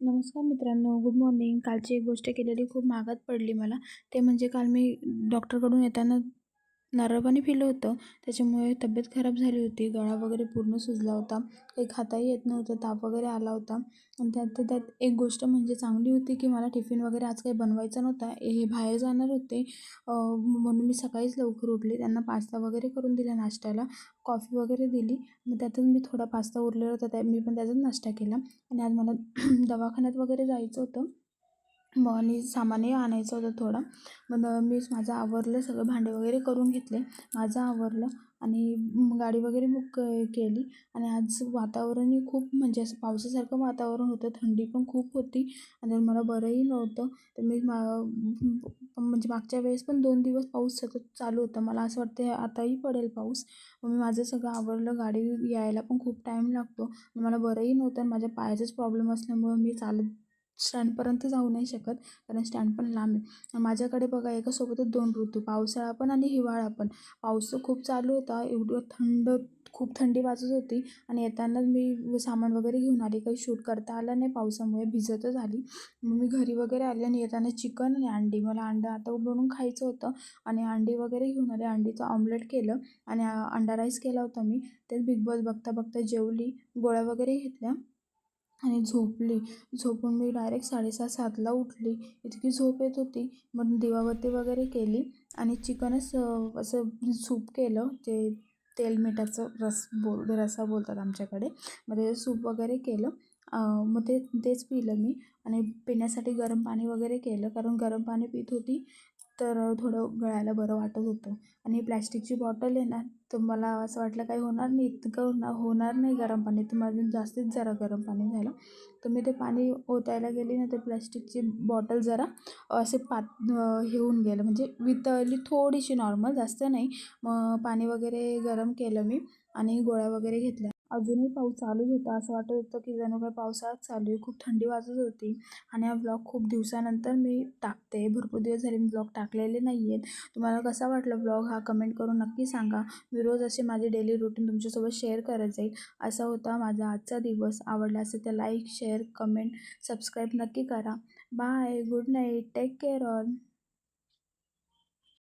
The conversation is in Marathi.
नमस्कार मित्रांनो गुड मॉर्निंग कालची एक गोष्ट केलेली खूप महागात पडली मला. ते म्हणजे काल मी डॉक्टरकडून येताना नारळ पाणी पिलं होतं. त्याच्यामुळे तब्येत खराब झाली होती. गळा वगैरे पूर्ण सुजला होता. काही खाताही येत नव्हतं. ताप वगैरे आला होता. आणि त्यात त्यात एक गोष्ट म्हणजे चांगली होती की मला टिफिन वगैरे आज काही बनवायचा नव्हता. हे बाहेर जाणार होते. म्हणून मी सकाळीच लवकर उठले. त्यांना पास्ता वगैरे करून दिला नाश्त्याला. कॉफी वगैरे दिली. मग त्यातच मी थोडा पास्ता उरलेला होता. त्या मी पण त्याचाच नाश्ता केला. आणि आज मला दवाखान्यात वगैरे जायचं होतं. मग आणि सामानही आणायचं होतं थोडं. मग मीच माझं आवरलं सगळं भांडे वगैरे करून घेतले. माझं आवरलं आणि गाडी वगैरे बुक केली. आणि आज वातावरणही खूप म्हणजे असं पावसासारखं वातावरण होतं. थंडी पण खूप होती. आणि मला बरंही नव्हतं. तर मी मा म्हणजे मागच्या वेळेस पण दोन दिवस पाऊस सतत चालू होता. मला असं वाटतं आताही पडेल पाऊस. मग मी माझं सगळं आवरलं. गाडी यायला पण खूप टाईम लागतो. मला बरंही नव्हतं. आणि माझ्या पायाचाच प्रॉब्लेम असल्यामुळं मी चालत स्टँडपर्यंत जाऊ नाही शकत कारण स्टँड पण लांब आहे. माझ्याकडे बघा एकासोबतच दोन ऋतू पावसाळा पण आणि हिवाळा पण. पाऊस खूप चालू होता एवढं थंड खूप थंडी वाजत होती आणि येतानाच मी सामान वगैरे घेऊन आली. काही शूट करता आलं नाही पावसामुळे भिजतच आली. मग मी घरी वगैरे आले आणि येताना चिकन आणि अंडी मला अंडं आता बनवून खायचं होतं आणि अंडी वगैरे घेऊन आले. अंडीचं ऑमलेट केलं आणि अंडा राईस केला होता मी. तेच बिग बॉस बघता बघता जेवली गोळ्या वगैरे घेतल्या. आणि झोपली. झोपून मी डायरेक्ट साडेसहा सातला उठली. इतकी झोप येत होती. मग दिवाबत्ती वगैरे केली आणि चिकनच असं सूप केलं ते तेल मिठाचं रस बोल रसा बोलतात आमच्याकडे. मग ते सूप वगैरे केलं. मग ते तेच पिलं मी. आणि पिण्यासाठी गरम पाणी वगैरे केलं. कारण गरम पाणी पित होती. तर थोडं गळायला बरं वाटत होतं. आणि प्लॅस्टिकची बॉटल आहे ना तर मला असं वाटलं काही होणार नाही इतकं होणार होणार नाही गरम पाणी तर माझं जास्तीच जरा गरम पाणी झालं. तर मी ते पाणी ओतायला गेली ना तर प्लॅस्टिकची बॉटल जरा असे पात हे होऊन गेलं. म्हणजे वितळली थोडीशी नॉर्मल जास्त नाही. मग पाणी वगैरे गरम केलं मी आणि गोळ्या वगैरे घेतल्या. अजूनही पाऊस चालूच होता. असं वाटत होतं की जणू काही पावसाळाच चालू आहे. खूप थंडी वाजत होती आणि हा ब्लॉग खूप दिवसानंतर मी टाकते. भरपूर दिवस झाले मी ब्लॉग टाकलेले नाही आहेत तुम्हाला कसा वाटला ब्लॉग हा कमेंट करून नक्की सांगा. मी रोज असे माझे डेली रुटीन तुमच्यासोबत शेअर करत जाईल. असा होता माझा आजचा दिवस. आवडला असेल तर लाईक शेअर कमेंट सबस्क्राईब नक्की करा. Bye good night take care all